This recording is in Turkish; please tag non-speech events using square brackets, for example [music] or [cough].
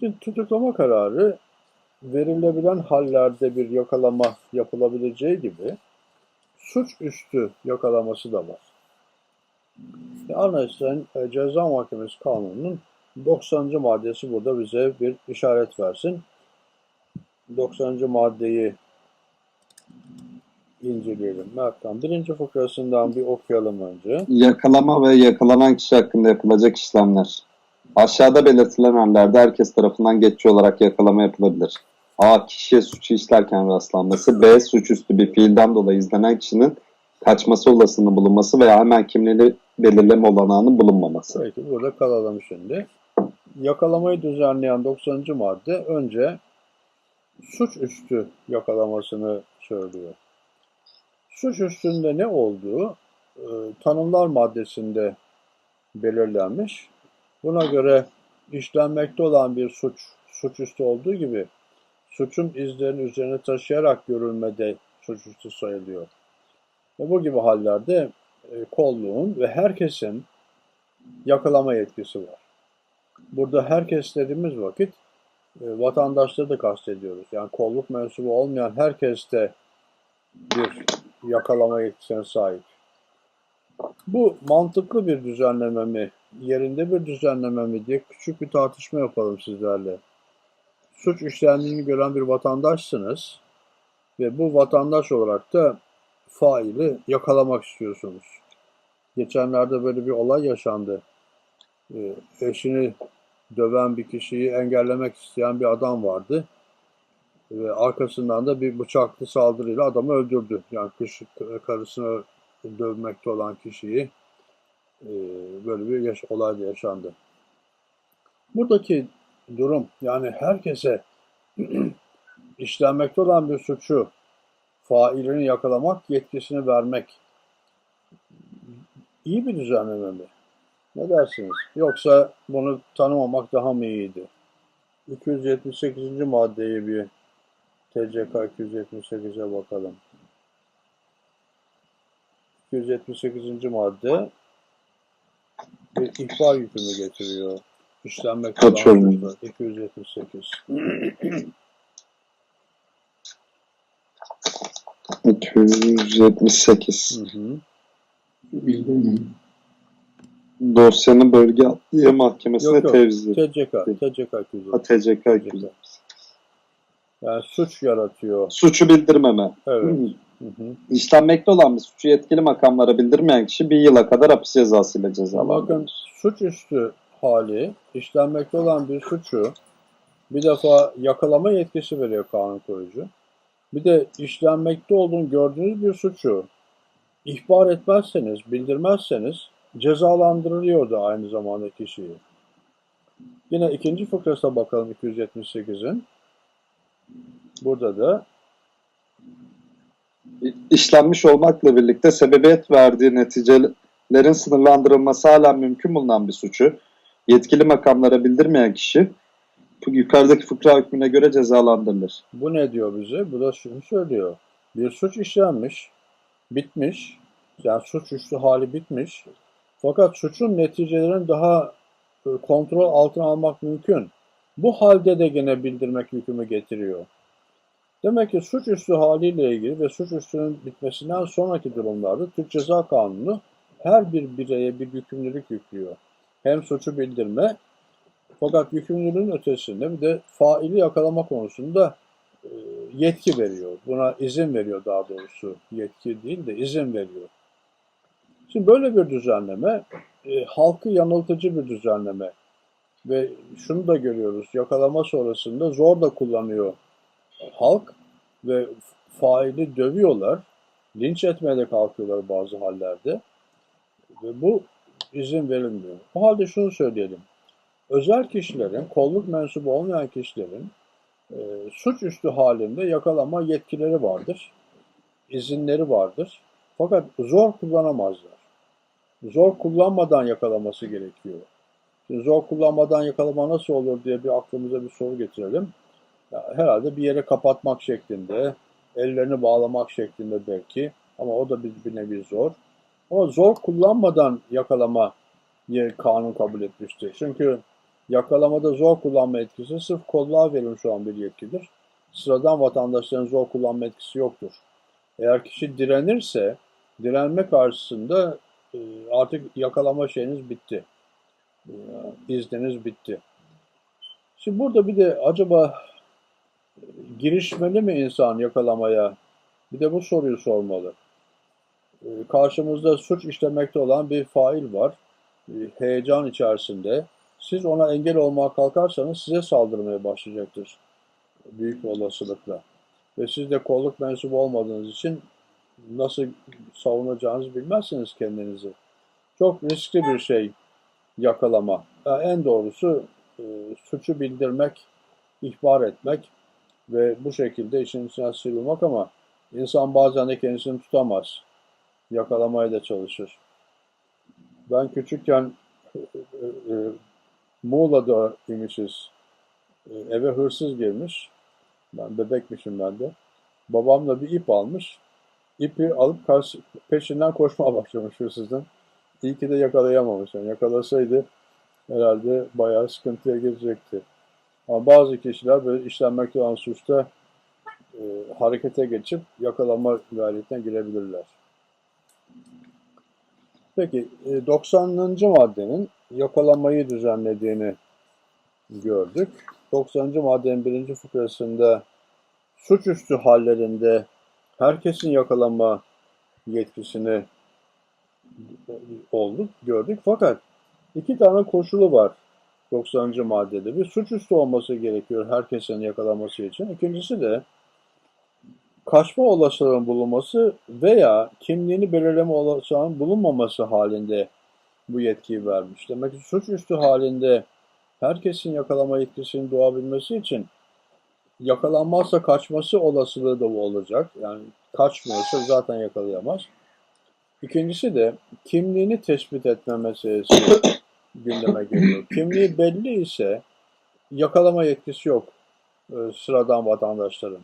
Şimdi tutuklama kararı verilebilen hallerde bir yakalama yapılabileceği gibi suç üstü yakalaması da var. Yani Anayasa'nın e, Ceza Mahkemesi Kanunu'nun 90. maddesi burada bize bir işaret versin. 90. maddeyi inceleyelim. Mert'ten birinci fıkrasından bir okuyalım önce. Yakalama ve yakalanan kişi hakkında yapılacak işlemler. Aşağıda belirtilen hallerde herkes tarafından geçici olarak yakalama yapılabilir. A. Kişiye suçu işlerken rastlanması. B. Suçüstü bir fiilden dolayı izlenen kişinin kaçması olasılığı bulunması veya hemen kimliğini belirleme olanağının bulunmaması. Peki burada kalalım şimdi. Yakalamayı düzenleyen 90. madde önce suç üstü yakalamasını söylüyor. Suç üstünde ne olduğu e, tanımlar maddesinde belirlenmiş. Buna göre işlenmekte olan bir suç, suçüstü olduğu gibi suçun izlerini üzerine taşıyarak görülmede suçüstü sayılıyor. Ve bu gibi hallerde e, kolluğun ve herkesin yakalama yetkisi var. Burada herkes dediğimiz vakit e, vatandaşları da kastediyoruz. Yani kolluk mensubu olmayan herkes de bir yakalama yetkisine sahip. Bu mantıklı bir düzenleme mi, yerinde bir düzenleme mi diye küçük bir tartışma yapalım sizlerle. Suç işlendiğini gören bir vatandaşsınız ve bu vatandaş olarak da faili yakalamak istiyorsunuz. Geçenlerde böyle bir olay yaşandı. Ee, eşini döven bir kişiyi engellemek isteyen bir adam vardı. Ve arkasından da bir bıçaklı saldırıyla adamı öldürdü. Yani kış, karısını dövmekte olan kişiyi e, böyle bir yaş olay da yaşandı. Buradaki durum yani herkese [clears throat] işlenmekte olan bir suçu failini yakalamak yetkisini vermek iyi bir düzenleme mi? Ne dersiniz? Yoksa bunu tanımamak daha mı iyiydi? 278. maddeyi bir TCK 278'e bakalım. 278. madde bir ihbar yükümü getiriyor. Kaçıyorum. suçlar. 278. 278. Hı hı. Dosyanın bölge adliye mahkemesine Yok, yok. tevzi. TCK, TCK 278. Ha, TCK 200. Yani suç yaratıyor. Suçu bildirmeme. Evet. Hı. Hı hı. İşlenmekte olan bir suçu yetkili makamlara bildirmeyen kişi bir yıla kadar hapis cezasıyla cezalandırılır. Bakın suçüstü hali işlenmekte olan bir suçu bir defa yakalama yetkisi veriyor kanun koyucu. Bir de işlenmekte olduğunu gördüğünüz bir suçu ihbar etmezseniz, bildirmezseniz cezalandırılıyor da aynı zamanda kişiyi. Yine ikinci fıkrasına bakalım 278'in. Burada da İşlenmiş olmakla birlikte sebebiyet verdiği neticelerin sınırlandırılması hala mümkün bulunan bir suçu yetkili makamlara bildirmeyen kişi yukarıdaki fıkra hükmüne göre cezalandırılır. Bu ne diyor bize? Bu da şunu söylüyor. Bir suç işlenmiş, bitmiş. Yani suçüstü hali bitmiş. Fakat suçun neticelerini daha e, kontrol altına almak mümkün. Bu halde de gene bildirmek hükmü getiriyor. Demek ki suçüstü haliyle ilgili ve suçüstünün bitmesinden sonraki durumlarda Türk Ceza Kanunu her bir bireye bir yükümlülük yüklüyor. Hem suçu bildirme fakat yükümlülüğün ötesinde bir de faili yakalama konusunda e, yetki veriyor. Buna izin veriyor daha doğrusu. Yetki değil de izin veriyor. Şimdi böyle bir düzenleme e, halkı yanıltıcı bir düzenleme. Ve şunu da görüyoruz. Yakalama sonrasında zor da kullanıyor halk ve faili dövüyorlar. Linç etmeye de kalkıyorlar bazı hallerde. Ve bu izin verilmiyor. O halde şunu söyleyelim özel kişilerin, kolluk mensubu olmayan kişilerin e, suçüstü halinde yakalama yetkileri vardır. izinleri vardır. Fakat zor kullanamazlar. Zor kullanmadan yakalaması gerekiyor. Şimdi zor kullanmadan yakalama nasıl olur diye bir aklımıza bir soru getirelim. Herhalde bir yere kapatmak şeklinde, ellerini bağlamak şeklinde belki ama o da bir, bir zor. Ama zor kullanmadan yakalama kanun kabul etmiştir. Çünkü Yakalamada zor kullanma etkisi sırf kolluğa verilmiş olan bir yetkidir. Sıradan vatandaşların zor kullanma etkisi yoktur. Eğer kişi direnirse, direnme karşısında e, artık yakalama şeyiniz bitti. E, izniniz bitti. Şimdi burada bir de acaba girişmeli mi insan yakalamaya? Bir de bu soruyu sormalı. E, Karşımızda suç işlemekte olan bir fail var. E, Heyecan içerisinde. Siz ona engel olmaya kalkarsanız size saldırmaya başlayacaktır. Büyük olasılıkla. Ve siz de kolluk mensubu olmadığınız için nasıl savunacağınızı bilmezsiniz kendinizi. Çok riskli bir şey yakalama. Yani en doğrusu e, suçu bildirmek, ihbar etmek ve bu şekilde işin içine sıyrılmak ama insan bazen de kendisini tutamaz. Yakalamaya da çalışır. Ben küçükken e, e, Muğla'da imişiz. E, eve hırsız girmiş. Ben bebekmişim ben de. Babam da bir ip almış. İpi alıp karşı, peşinden koşmaya [laughs] başlamış hırsızın. İyi ki de yakalayamamış. Yani yakalasaydı herhalde bayağı sıkıntıya girecekti. Ama bazı kişiler böyle işlenmekte olan suçta e, harekete geçip yakalama gayretine girebilirler. Peki e, 90. maddenin yakalamayı düzenlediğini gördük. 90. maddenin birinci fıkrasında suçüstü hallerinde herkesin yakalama yetkisini olduk, gördük. Fakat iki tane koşulu var 90. maddede. Bir suçüstü olması gerekiyor herkesin yakalaması için. İkincisi de kaçma olasılığının bulunması veya kimliğini belirleme olasılığının bulunmaması halinde bu yetkiyi vermiş. Demek ki suçüstü halinde herkesin yakalama yetkisinin doğabilmesi için yakalanmazsa kaçması olasılığı da olacak. Yani kaçmıyorsa zaten yakalayamaz. İkincisi de kimliğini tespit etme meselesi gündeme geliyor. [laughs] Kimliği belli ise yakalama yetkisi yok e, sıradan vatandaşların.